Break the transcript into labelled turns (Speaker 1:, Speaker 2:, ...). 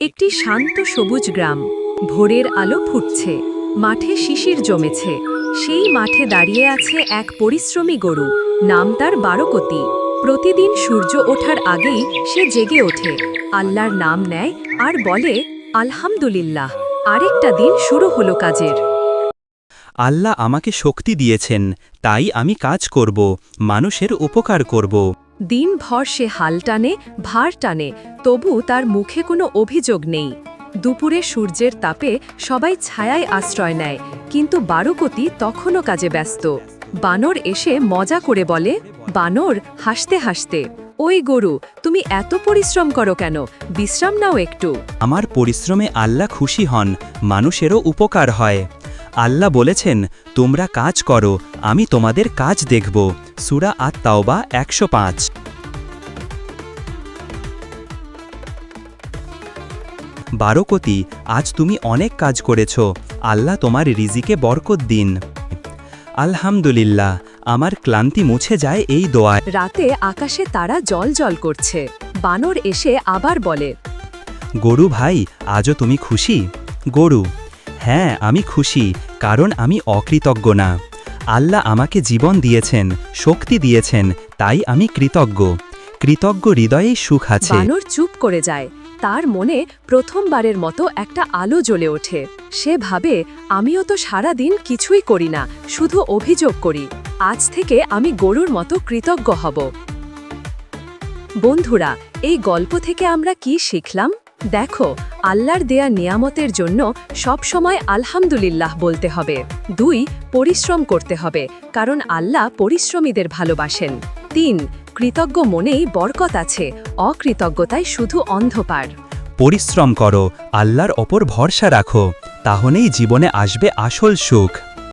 Speaker 1: একটি শান্ত সবুজ গ্রাম। ভোরের আলো ফুটছে। মাঠে শিশির জমেছে। সেই মাঠে দাঁড়িয়ে আছে এক পরিশ্রমী গরু। নাম তার বারকতি। প্রতিদিন সূর্য ওঠার আগেই সে জেগে ওঠে। আল্লাহর নাম নেয় আর বলে, আলহামদুলিল্লাহ, আরেকটা দিন শুরু হলো কাজের।
Speaker 2: আল্লাহ আমাকে শক্তি দিয়েছেন। তাই আমি কাজ করব, মানুষের উপকার করব।
Speaker 1: দিনভর সে হাল টানে, ভার টানে, তবু তার মুখে কোনো অভিযোগ নেই। দুপুরে সূর্যের তাপে সবাই ছায়ায় আশ্রয় নেয়, কিন্তু বারুকতি তখনও কাজে ব্যস্ত। বানর এসে মজা করে বলে, বানর, হাসতে হাসতে, ওই গরু, তুমি এত পরিশ্রম করো কেন? বিশ্রাম নাও একটু।
Speaker 2: আমার পরিশ্রমে আল্লাহ খুশি হন, মানুষেরও উপকার হয়। আল্লাহ বলেছেন, তোমরা কাজ করো, আমি তোমাদের কাজ দেখব। সুরা আত তাওবা একশো পাঁচ। বারকতি আজ তুমি অনেক কাজ করেছ। আল্লাহ তোমার রিজিকে বরকত দিন। আলহামদুলিল্লাহ আমার ক্লান্তি মুছে যায় এই দোয়ায়।
Speaker 1: রাতে আকাশে তারা জল জল করছে। বানর এসে আবার বলে
Speaker 2: গরু ভাই আজও তুমি খুশি? গরু হ্যাঁ আমি খুশি কারণ আমি অকৃতজ্ঞ না। আল্লাহ আমাকে জীবন দিয়েছেন, শক্তি দিয়েছেন, তাই আমি কৃতজ্ঞ। কৃতজ্ঞ হৃদয়েই সুখ আছে।
Speaker 1: বানর চুপ করে যায়। তার মনে প্রথমবারের মতো একটা আলো জ্বলে ওঠে। সে ভাবে, আমিও তো সারা দিন কিছুই করি না, শুধু অভিযোগ করি। আজ থেকে আমি গরুর মতো কৃতজ্ঞ হব। বন্ধুরা, এই গল্প থেকে আমরা কি শিখলাম? দেখো, আল্লাহর দেয়া নিয়ামতের জন্য সব সময় আলহামদুলিল্লাহ বলতে হবে। দুই, পরিশ্রম করতে হবে, কারণ আল্লাহ পরিশ্রমীদের ভালোবাসেন। তিন, কৃতজ্ঞ মনেই বরকত আছে অকৃতজ্ঞতায় শুধু অন্ধকার।
Speaker 2: পরিশ্রম করো, আল্লাহর ওপর ভরসা রাখো, তাহলেই জীবনে আসবে আসল সুখ।